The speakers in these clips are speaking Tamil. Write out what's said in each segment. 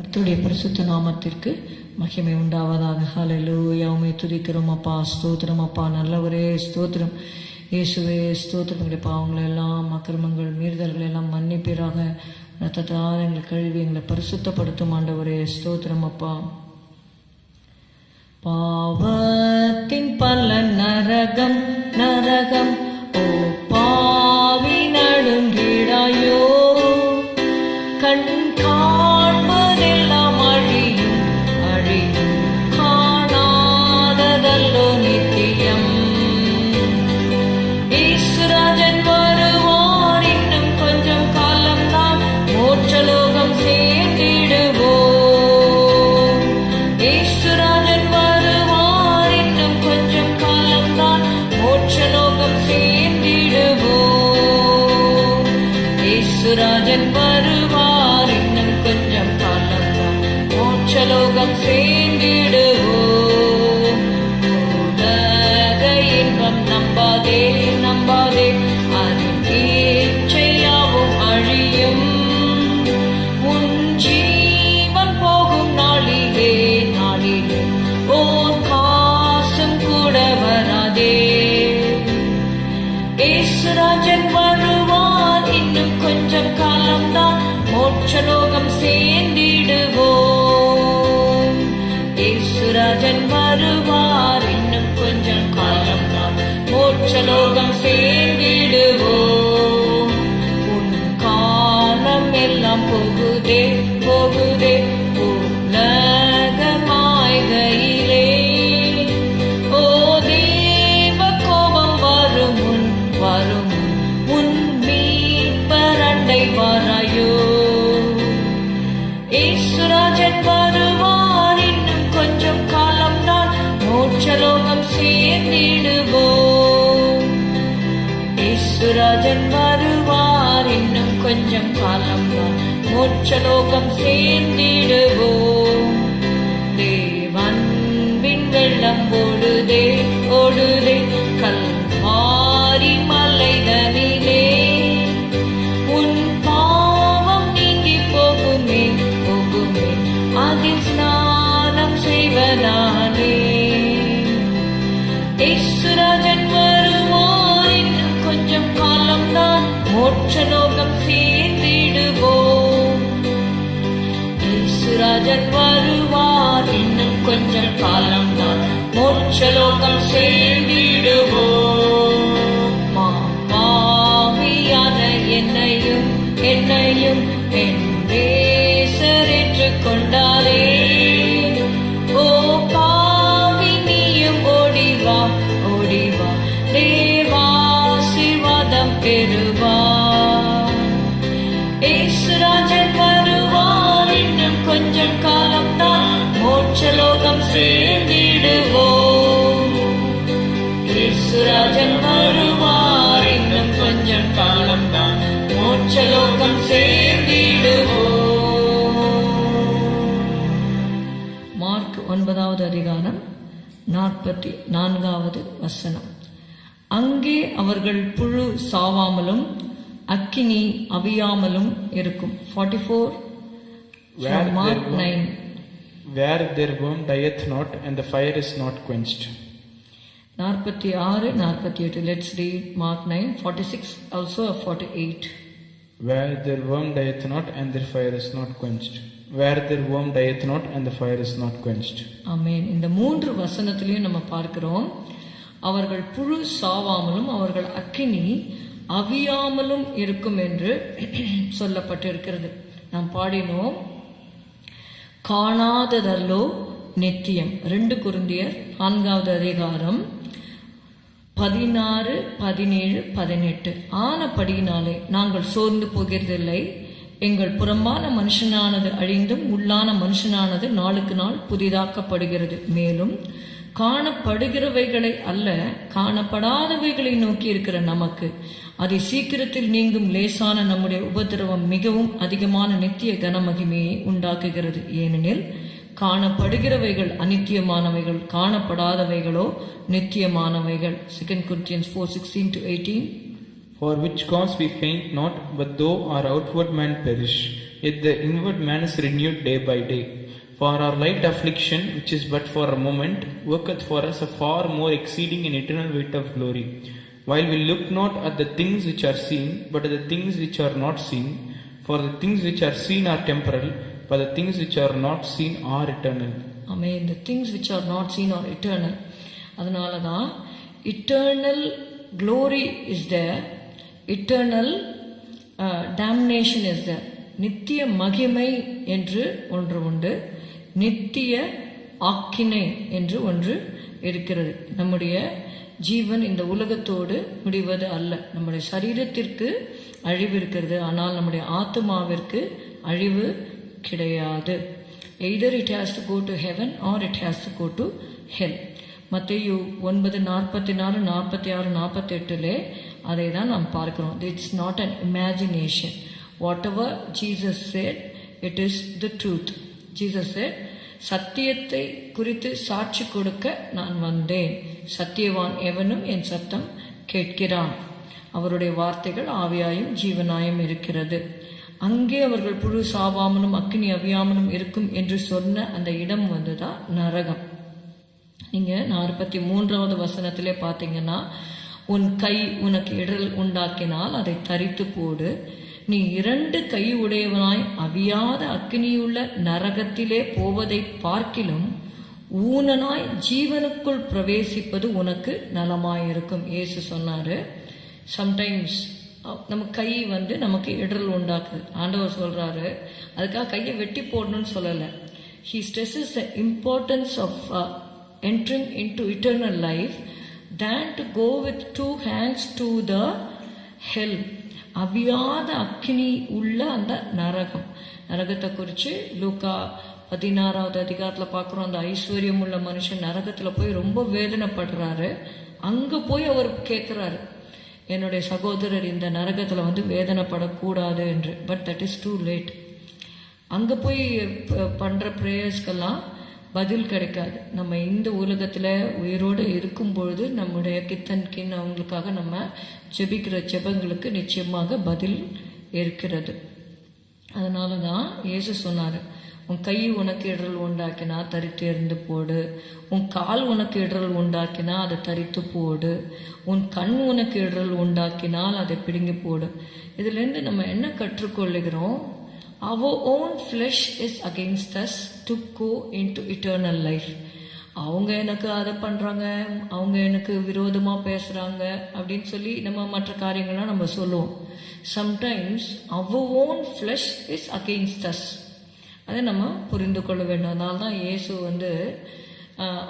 கர்த்தருடைய பரிசுத்த நாமத்திற்கு மகிமை உண்டாவதாக. ஹalleluya யாவுமே துதிக்கிறோம் அப்பா. ஸ்தோத்திரம் அப்பா. நல்லவரே ஸ்தோத்திரம். இயேசுவே ஸ்தோத்திரம். எங்களுடைய பாவங்கள் எல்லாம் அக்கிரமங்கள் மீறுதல்கள் எல்லாம் மன்னிப்பீராக. ரத்தத்தால் எங்களை கழுவி எங்களை பரிசுத்தப்படுத்தும் ஆண்டவரே ஸ்தோத்திரம் அப்பா. பாவத்தின் பல நரகம் நரகம். ஓ ஈஸ்வராஜன் மோட்சலோகம் சேர்ந்திடுவோம். உன் காலம் எல்லாம் போகுதே போகுதே. உலக ஓ தேவ கோபம் வரும் முன் வரும் உன் மீட்பரண்டை வாராயோ. ஈஸ்வராஜன் வருவார் இன்னும் கொஞ்சம் காலம்தான். மோட்சலோகம் சேர்ந்திடுவோம். ராஜன் வருவார். இன்னும் கொஞ்சம் காலம் மோட்சலோகம் சேர்ந்திடுவோம். தேவன்பின் வெள்ளம் ஓடுதே கொஞ்சம் காலம்தான் மோட்சலோகம் சேர்ந்திடுவோம் மா என்னையும் என்னையும் சேர்ந்திடுவோம். ஈஸ்வராஜன் வருவார். இன்னும் கொஞ்சம் காலம்தான். மோட்சலோகம் சேர்ந்திடுவோம். மார்க் ஒன்பதாவது அதிகாரம் நாற்பத்தி நான்காவது வசனம். அங்கே அவர்கள் புழு சாவாமலும் அக்கினி அவியாமலும் இருக்கும். Forty four Mark nine Where their worm dieth not, and the fire is not quenched. நாற்பத்தி ஆறு நாற்பத்தி எட்டு let's read Mark nine forty six also forty eight Where their worm dieth not, and their fire is not quenched. Where their worm dieth not, and the fire is not quenched. ஆமென் இந்த மூன்று வசனத்திலையும் நம்ம பார்க்கிறோம் அவர்கள் புழு சாவாமலும் அவர்கள் அக்கினி அவியாமலும் இருக்கும் என்று சொல்லப்பட்டிருக்கிறது நாம் பாடினோம் காணாததல்லோ நித்தியம். ரெண்டு குருந்தியர் நான்காவது அதிகாரம் பதினாறு பதினேழு பதினெட்டு. ஆனபடியினாலே நாங்கள் சோர்ந்து போகிறதில்லை. எங்கள் புறம்பான மனுஷனானது அழிந்தும் உள்ளான மனுஷனானது நாளுக்கு நாள் புதிதாக்கப்படுகிறது. மேலும் காணப்படுகிறவைகளை அல்ல காணப்படாதவைகளை நோக்கி இருக்கிற நமக்கு. அதை சீக்கிரத்தில் நீங்கும் லேசான நம்முடைய உபதிரவம் மிகவும் அதிகமான நித்திய கனமகிமையை உண்டாக்குகிறது. ஏனெனில் காணப்படுகிறவைகள் அநித்தியமானவைகள் காணப்படாதவைகளோ நித்தியமானவைகள். Second Corinthians four sixteen to eighteen For which cause we faint not, but though our outward man perish, yet the inward man is renewed day by day. For our light affliction, which is but for a moment, worketh for us a far more exceeding and eternal weight of glory. While we look not at the things which are seen, but at the things which are not seen. For the things which are seen are temporal, but the things which are not seen are eternal. Amen. The things which are not seen are eternal. அதனால தான் eternal glory is there eternal damnation is there நித்திய மகிமை என்று ஒன்று உண்டு நித்திய ஆக்கினை என்று ஒன்று இருக்கிறது. நம்முடைய ஜீவன் இந்த உலகத்தோடு முடிவது அல்ல. நம்முடைய சரீரத்திற்கு அழிவு இருக்கிறது. ஆனால் நம்முடைய ஆத்மாவிற்கு அழிவு கிடையாது. Either it has to go to heaven or it has to go to hell மத்தேயு ஒன்பது நாற்பத்தி நாலு நாற்பத்தி ஆறு நாற்பத்தி எட்டுலே அதை தான் நாம் பார்க்கிறோம். It's not an imagination whatever Jesus said it is the truth Jesus சத்தியத்தை குறித்து சாட்சி கொடுக்க நான் வந்தேன். சத்தியவான் எவனும் என் சத்தம் கேட்கிறான். அவருடைய வார்த்தைகள் ஆவியாயும் ஜீவனாயும் இருக்கிறது. அங்கே அவர்கள் புழு சாவாமனும் அக்கினி அவியாமனும் இருக்கும் என்று சொன்ன அந்த இடம் வந்துதான் நரகம். நீங்க நாற்பத்தி மூன்றாவது வசனத்திலே பார்த்தீங்கன்னா உன் கை உனக்கு இடல் உண்டாக்கினால் அதை தரித்து போடு நீ இரண்டு கை உடையவனாய் அவியாத அக்னியுள்ள நரகத்திலே போவதை பார்க்கிலும் ஊனனாய் ஜீவனுக்குள் பிரவேசிப்பது உனக்கு நலமாயிருக்கும். இயேசு சொன்னாரு சம்டைம்ஸ் நம்ம கை வந்து நமக்கு இடரல் உண்டாக்குது. ஆண்டவர் சொல்றாரு அதுக்காக கையை வெட்டி போடணும்னு சொல்லலை. He stresses the importance of entering into eternal life than to go with two hands to the hell அவியாத அக்னி உள்ள அந்த நரகம். நரகத்தை குறித்து லூக்கா பதினாறாவது அதிகாரத்தில் பார்க்குறோம். அந்த ஐஸ்வர்யம் உள்ள மனுஷன் நரகத்தில் போய் ரொம்ப வேதனைப்படுறாரு. அங்கே போய் அவர் கேட்குறாரு என்னுடைய சகோதரர் இந்த நரகத்தில் வந்து வேதனைப்படக்கூடாது என்று. But that is too late அங்கே போய் பண்ணுற பண்ற ப்ரேயர்ஸ்க்கெல்லாம் பதில் கிடைக்காது. நம்ம இந்த உலகத்தில் உயிரோடு இருக்கும்பொழுது நம்முடைய கித்தன் கின் அவங்களுக்காக நம்ம ஜெபிக்கிற ஜெபங்களுக்கு நிச்சயமாக பதில் இருக்கிறது. அதனால தான் இயேசு சொன்னார் உன் கை உனக்கு இடரல் உண்டாக்கினா தரித்து எறிந்து போடு. உன் கால் உனக்கு இடரல் உண்டாக்கினா அதை தரித்து போடு. உன் கண் உனக்கு இடரல் உண்டாக்கினால் அதை பிடுங்கி போடு. இதுலேருந்து நம்ம என்ன கற்றுக்கொள்ளுகிறோம்? Our own flesh is against us to go into eternal life. அவங்க எனக்கு அதை பண்ணுறாங்க அவங்க எனக்கு விரோதமாக பேசுகிறாங்க அப்படின்னு சொல்லி நம்ம மற்ற காரியங்கள்லாம் நம்ம சொல்லுவோம். Sometimes our own flesh is against us அதை நம்ம புரிந்து கொள்ள வேண்டும். அதனால தான் இயேசு வந்து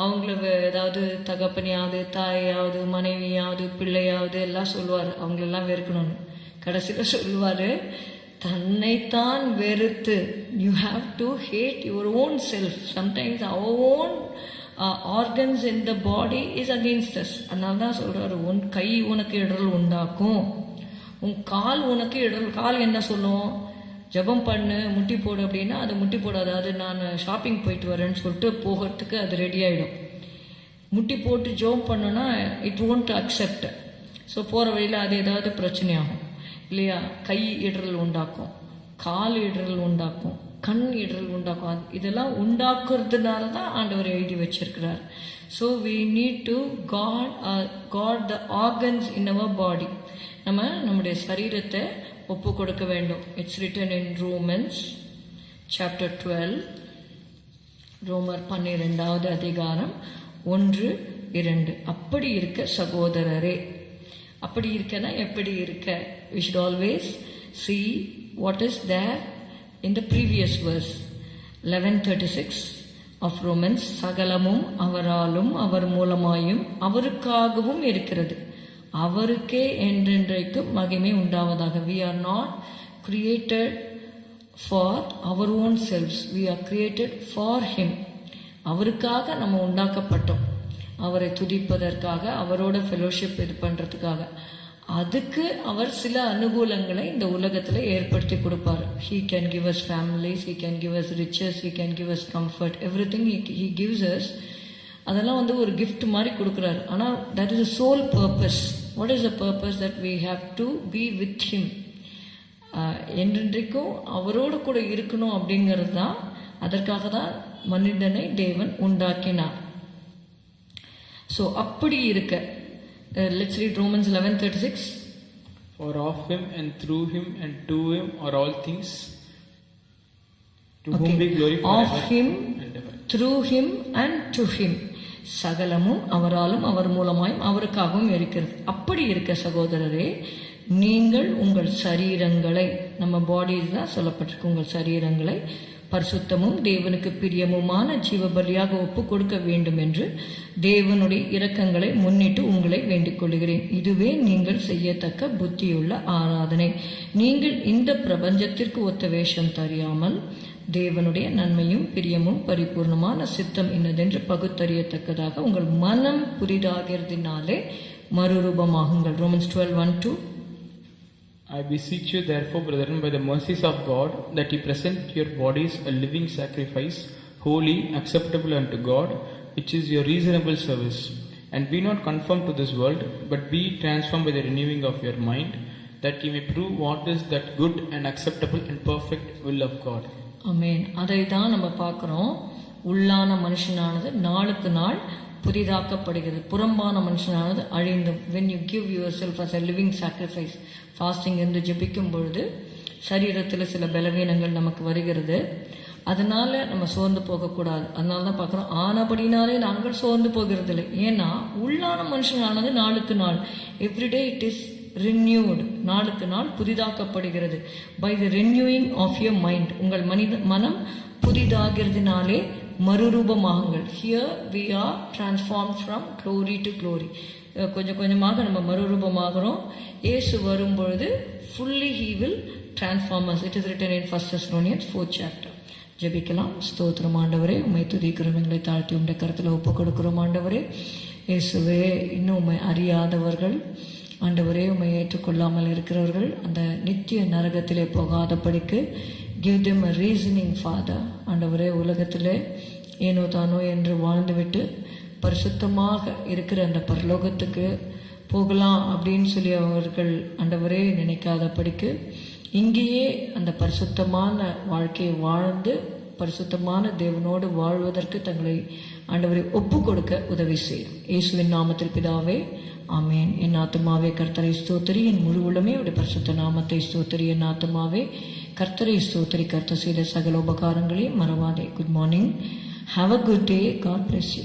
அவங்கள வே- ஏதாவது தகப்பனையாவது தாயாவது மனைவியாவது பிள்ளையாவது எல்லாம் சொல்லுவார். அவங்களெல்லாம் வெறுக்கணும்னு. கடைசியில் சொல்லுவார் தன்னைத்தான் வெறுத்து. You have to hate your own self sometimes our own organs in the body is against us அதனால தான் சொல்கிறாரு உன் கை உனக்கு இடரல் உண்டாக்கும். உன் கால் உனக்கு இடரல் கால் என்ன சொல்லும்? ஜெபம் பண்ணு முட்டி போடு அப்படின்னா அது முட்டி போடாது. அது நான் ஷாப்பிங் போயிட்டு வரேன்னு சொல்லிட்டு போகிறதுக்கு அது ரெடி ஆகிடும் முட்டி போட்டு ஜோம் பண்ணுன்னா இட் ஓன்ட் அக்செப்ட் ஸோ போகிற வழியில் அது ஏதாவது பிரச்சனையாகும். இல்லையா? கை இடறல் உண்டாக்கும் கால் இடறல் உண்டாக்கும் கண் இடரல் உண்டாக்கும். இதெல்லாம் உண்டாக்குறதுனால தான் ஆண்டவர் எழுதி வச்சிருக்கிறார். So we need to got got the organs in our body நம்ம நம்முடைய சரீரத்தை ஒப்பு கொடுக்க வேண்டும். It's written in Romans chapter twelve ரோமர் பன்னிரெண்டாவது அதிகாரம் ஒன்று இரண்டு. அப்படி இருக்க சகோதரரே. அப்படி இருக்கனா எப்படி இருக்க? We should always see what is there in the previous verse 1136 of Romans சகலமும் அவராலும் அவர் மூலமாயும் அவருக்காகவும் இருக்கிறது. அவருக்கே என்றென்றைக்கும் மகிமை உண்டாவதாக. We are not created for our own selves we are created for him அவருக்காக நம்ம உண்டாக்கப்பட்டோம். அவரை துதிப்பதற்காக அவரோட ஃபெலோஷிப் இது பண்ணுறதுக்காக அதுக்கு அவர் சில அனுகூலங்களை இந்த உலகத்தில் ஏற்படுத்தி கொடுப்பார். He can give us families he can give us riches he can give us comfort everything he gives us அதெல்லாம் வந்து ஒரு கிஃப்ட் மாதிரி கொடுக்குறாரு. ஆனால் that is sole purpose what is the purpose that we have to be with him என்றென்றைக்கும் அவரோடு கூட இருக்கணும் அப்படிங்கிறது தான் அதற்காக தான் மனிதனை தேவன் உண்டாக்கினார். ஸோ அப்படி இருக்க read Romans eleven thirty six For of him and through him and to him are all things, to whom be glory forever him and ever. Through him and to him சகலமும் அவராலும் அவர் மூலமாயும் அவருக்காகவும் இருக்கிறது. அப்படி இருக்க சகோதரரே நீங்கள் உங்கள் சரீரங்களை நம்ம பாடிஸ் தான் சொல்லப்பட்டிருக்கு உங்கள் சரீரங்களை பரிசுத்தமும் தேவனுக்கு பிரியமுமான ஜீவபலியாக ஒப்பு கொடுக்க வேண்டும் என்று தேவனுடைய இரக்கங்களை முன்னிட்டு உங்களை வேண்டிக் கொள்கிறேன் இதுவே நீங்கள் செய்யத்தக்க புத்தியுள்ள ஆராதனை. நீங்கள் இந்த பிரபஞ்சத்திற்கு ஒத்த வேஷம் தெரியாமல் தேவனுடைய நன்மையும் பிரியமும் பரிபூர்ணமான சித்தம் இன்னதென்று பகுத்தறியத்தக்கதாக உங்கள் மனம் புதிதாகிறதுனாலே மறுரூபமாகுங்கள். Romans twelve one two I beseech you, therefore, brethren, by the mercies of God, that ye present your bodies a living sacrifice, holy, acceptable unto God, which is your reasonable service. And be not conformed to this world, but be transformed by the renewing of your mind, that ye may prove what is that good and acceptable and perfect will of God. ஆமென் அதை தான் நம்ம பார்க்குறோம் உள்ளான மனுஷனானது நாளுக்கு நாள் புதிதாக்கப்படுகிறது. புறம்பான மனுஷனானது அழிந்தும் when you give yourself as a living sacrifice fasting இருந்து ஜெபிக்கும் பொழுது சரீரத்தில் சில பலவீனங்கள் நமக்கு வருகிறது. அதனால நம்ம சோர்ந்து போகக்கூடாது. அதனால தான் பார்க்குறோம் ஆனபடினாலே நாங்கள் சோர்ந்து போகிறது இல்லை ஏன்னா உள்ளான மனுஷனானது நாளுக்கு நாள் எவ்ரிடே இட் இஸ் ரினியூடு நாளுக்கு நாள் புதிதாக்கப்படுகிறது. By the renewing of your mind உங்கள் மனித மனம் புதிதாகிறதுனாலே மறுரூபமாகுங்கள். Here we are transform from glory to glory கொஞ்சம் கொஞ்சமாக நம்ம மறுரூபமாகிறோம். ஏசு வரும்பொழுது fully he will transformers it is written in first Thessalonians fourth chapter ஜெபிக்கலாம். ஸ்தோத்திரம் ஆண்டவரே உண்மை துதிக்கிறோம் எங்களை தாழ்த்தி உண்ட கருத்தில் ஒப்பு கொடுக்கிறோம் ஆண்டவரே. இயேசுவே இன்னும் உண்மை அறியாதவர்கள். ஆண்டவரே உண்மை ஏற்றுக்கொள்ளாமல் இருக்கிறவர்கள். அந்த நித்திய நரகத்திலே போகாதபடிக்கு give them a reasoning father ஆண்டவரே உலகத்தில் ஏனோ தானோ என்று வாழ்ந்துவிட்டு பரிசுத்தமாக இருக்கிற அந்த பரலோகத்துக்கு போகலாம் அப்படின்னு சொல்லி அவர்கள் ஆண்டவரே நினைக்காதபடிக்கு இங்கேயே அந்த பரிசுத்தமான வாழ்க்கையை வாழ்ந்து பரிசுத்தமான தேவனோடு வாழ்வதற்கு தங்களை ஆண்டவரை ஒப்பு கொடுக்க உதவி செய்யும். இயேசுவின் நாமத்தில் பிதாவே ஆமேன். என் ஆத்மாவே கர்த்தரை ஸ்தோத்திரி. என் முழு உலமே உடைய பரிசுத்த நாமத்தை ஸ்தோத்திரி. என் ஆத்மாவே கர்த்தரை ஸ்தோத்திரி கர்த்தர் செய்த சகல உபகாரங்களையும் மறவாதே. Good morning have a good day God bless you